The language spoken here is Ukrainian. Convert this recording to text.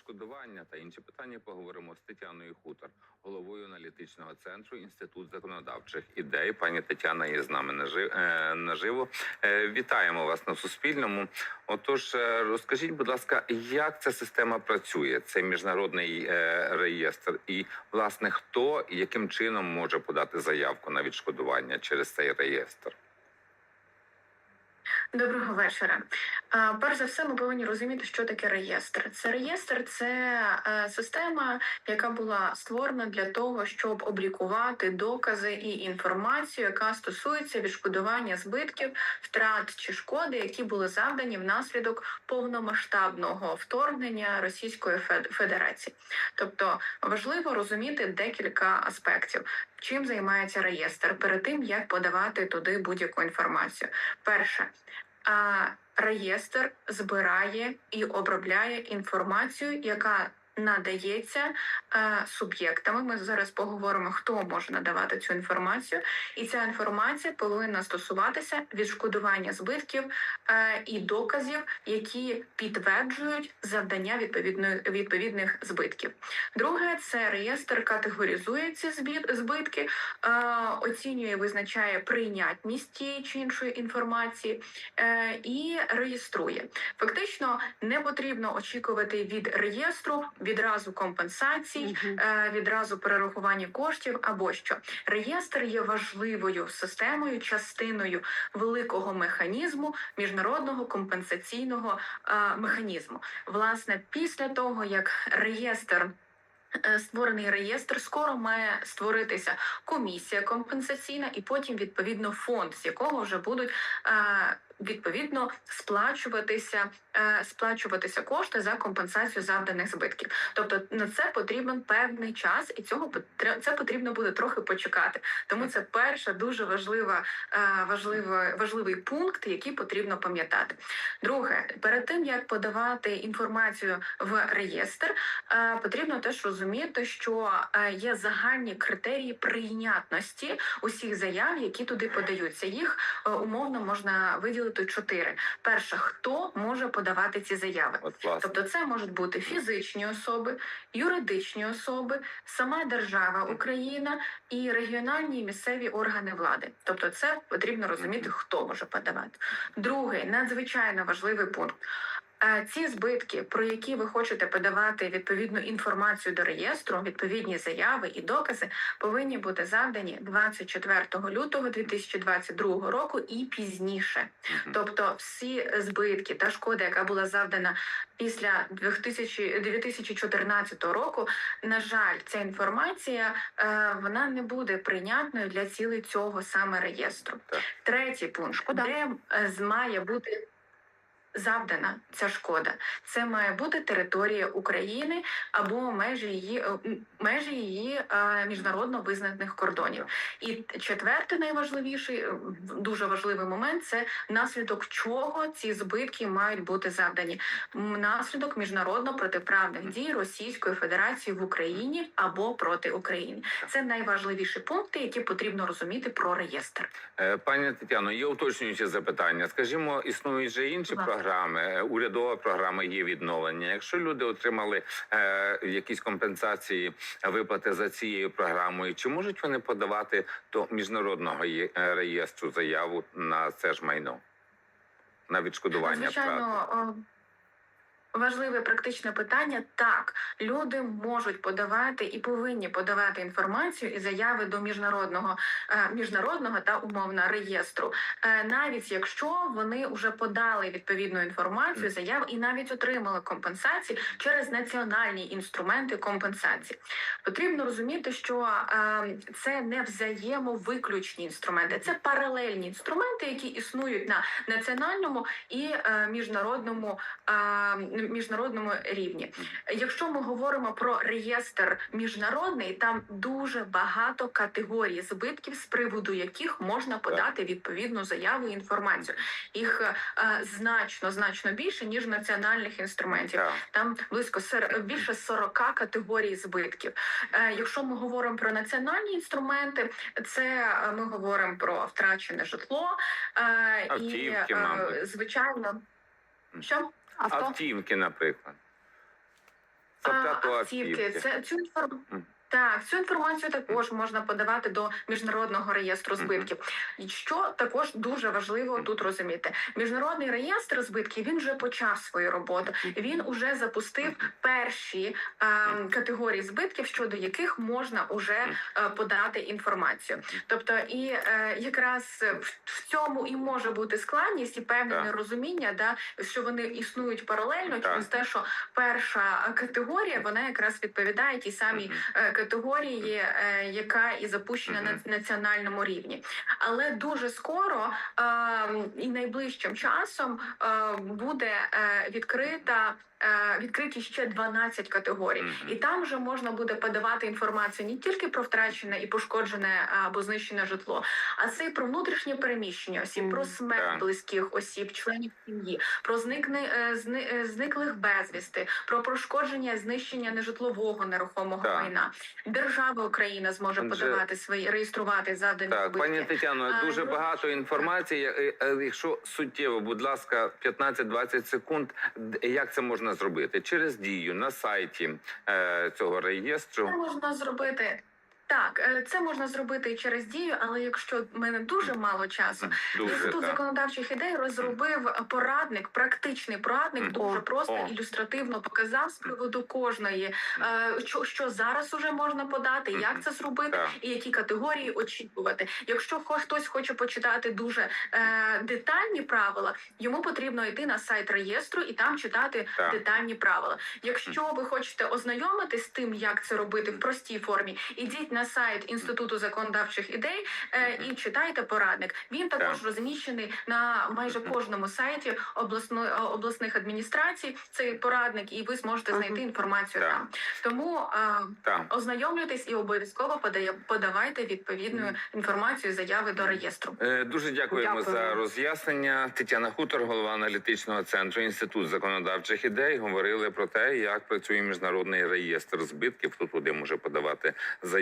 відшкодування та інші питання поговоримо з Тетяною Хутор, головою аналітичного центру Інститут законодавчих ідей. Пані Тетяна є з нами е, наживо. Е, Вітаємо вас на Суспільному. Отож, е, розкажіть, будь ласка, як ця система працює? Це міжнародний реєстр, і власне хто і яким чином може подати заявку на відшкодування через цей реєстр? Доброго вечора. Перш за все, ми повинні розуміти, що таке реєстр. Це реєстр це е, система, яка була створена для того, щоб облікувати докази і інформацію, яка стосується відшкодування збитків, втрат чи шкоди, які були завдані внаслідок повномасштабного вторгнення Російської Фед- Федерації. Тобто важливо розуміти декілька аспектів, чим займається реєстр перед тим, як подавати туди будь-яку інформацію. Перше, реєстр збирає і обробляє інформацію, яка надається е, суб'єктами. Ми зараз поговоримо, хто може надавати цю інформацію, і ця інформація повинна стосуватися відшкодування збитків е, і доказів, які підтверджують завдання відповідних збитків. Друге, це реєстр категоризує ці збитки, е, оцінює, визначає прийнятність тієї чи іншої інформації і реєструє. Фактично не потрібно очікувати від реєстру відразу компенсацій, е, відразу перерахування коштів або що. Реєстр є важливою системою, частиною великого механізму міжнародного компенсаційного е, механізму. Власне, після того як реєстр. е, Створений реєстр скоро має створитися комісія компенсаційна, і потім відповідно фонд, з якого вже будуть е, відповідно сплачуватися, е, сплачуватися кошти за компенсацію завданих збитків. Тобто на це потрібен певний час, і цього це потрібно буде трохи почекати. Тому це перша дуже важлива, е, важлива, важливий пункт, який потрібно пам'ятати. Друге, перед тим як подавати інформацію в реєстр, е, потрібно теж розуміти, що є загальні критерії прийнятності усіх заяв, які туди подаються. Їх умовно можна виділити чотири. Перше, хто може подавати ці заяви? От власне. Тобто, це можуть бути фізичні особи, юридичні особи, сама держава Україна і регіональні і місцеві органи влади. Тобто, це потрібно розуміти, хто може подавати. Другий надзвичайно важливий пункт. Ці збитки, про які ви хочете подавати відповідну інформацію до реєстру, відповідні заяви і докази, повинні бути завдані 24 лютого 2022 року і пізніше. Тобто всі збитки та шкода, яка була завдана після 2000 2014 року, на жаль, ця інформація е, вона не буде прийнятною для цілей цього саме реєстру. Третій пункт, де е, з- має бути. Завдана ця шкода. Це має бути територія України або межі її е, межі її е, міжнародно визнаних кордонів. І четвертий найважливіший, е, дуже важливий момент це наслідок чого ці збитки мають бути завдані. Наслідок міжнародно протиправних дій Російської Федерації в Україні або проти України. Це найважливіші пункти, які потрібно розуміти про реєстр. Пані Тетяно, є уточнююче запитання. Скажімо, існують же інші ласка. Програми, е, урядова програма є відновлення. Якщо люди отримали е, якісь компенсації виплати за цією програмою, чи можуть вони подавати до міжнародного е, реєстру заяву на це ж майно? На відшкодування? Звичайно, важливе практичне питання. Так, люди можуть подавати і повинні подавати інформацію і заяви до міжнародного е, міжнародного та умовно реєстру, Е, навіть якщо вони вже подали відповідну інформацію, заяву і навіть отримали компенсації через національні інструменти компенсації. Потрібно розуміти, що е, це не взаємовиключні інструменти, це паралельні інструменти, які існують на національному і міжнародному міжнародному рівні. Якщо ми говоримо про реєстр міжнародний, там дуже багато категорій збитків, з приводу яких можна подати відповідну заяву і інформацію. Їх е, значно значно більше ніж національних інструментів. Там близько сер- більше 40 категорій збитків. Е, Якщо ми говоримо про національні інструменти, це е, ми говоримо про втрачене житло е, і е, звичайно, що Авто. Автівки, наприклад. Тобто автівки. автівки. Це цю інформацію. Так, цю інформацію також можна подавати до міжнародного реєстру збитків. І Що також дуже важливо тут розуміти, міжнародний реєстр збитків він вже почав свою роботу. Він уже запустив перші е, категорії збитків, щодо яких можна уже е, подати інформацію. Тобто, і е, якраз в, цьому і може бути складність і певне Так. нерозуміння, да що вони існують паралельно через те, що перша категорія вона якраз відповідає тій самій Мгм. Категорії, е, яка і запущена на національному рівні. Але дуже скоро е, і найближчим часом е, буде відкрита. Відкриті ще 12 категорій, і там вже можна буде подавати інформацію не тільки про втрачене і пошкоджене або знищене житло, а це і про внутрішнє переміщення осіб, про смерть близьких осіб, членів сім'ї, про зникне зни- зниклих безвісти, про пошкодження, знищення нежитлового нерухомого майна. Держава Україна зможе Отже- подавати свої реєструвати завдані Так, збитки. пані Тетяно, А, дуже ну, багато інформації. Е, е, Якщо суттєво, будь ласка, 15-20 секунд. Як це можна зробити? Через дію на сайті е, цього Це реєстру. можна зробити. Так, е, це можна зробити і через дію, але якщо в мене дуже мало часу, Дуже Інститут так. законодавчих ідей розробив порадник, практичний порадник, дуже просто о. ілюстративно показав з приводу кожної, е, що, що зараз уже можна подати, як це зробити, і які категорії очікувати. Якщо хтось хоче почитати дуже е, детальні правила, йому потрібно йти на сайт реєстру і там читати Так. детальні правила. Якщо ви хочете ознайомитись з тим, як це робити в простій формі, ідіть на сайт Інституту законодавчих ідей е, і читайте порадник. Він також розміщений на майже кожному сайті обласної обласних адміністрацій. Цей порадник, і ви зможете знайти інформацію там. Тому е, ознайомлюйтесь і обов'язково подає, подавайте відповідну інформацію, заяви до реєстру. Е, Дуже дякуємо Дякую. за роз'яснення. Тетяна Хутор, голова аналітичного центру Інститут законодавчих ідей, говорили про те, як працює міжнародний реєстр збитків. Хто туди може подавати заяву.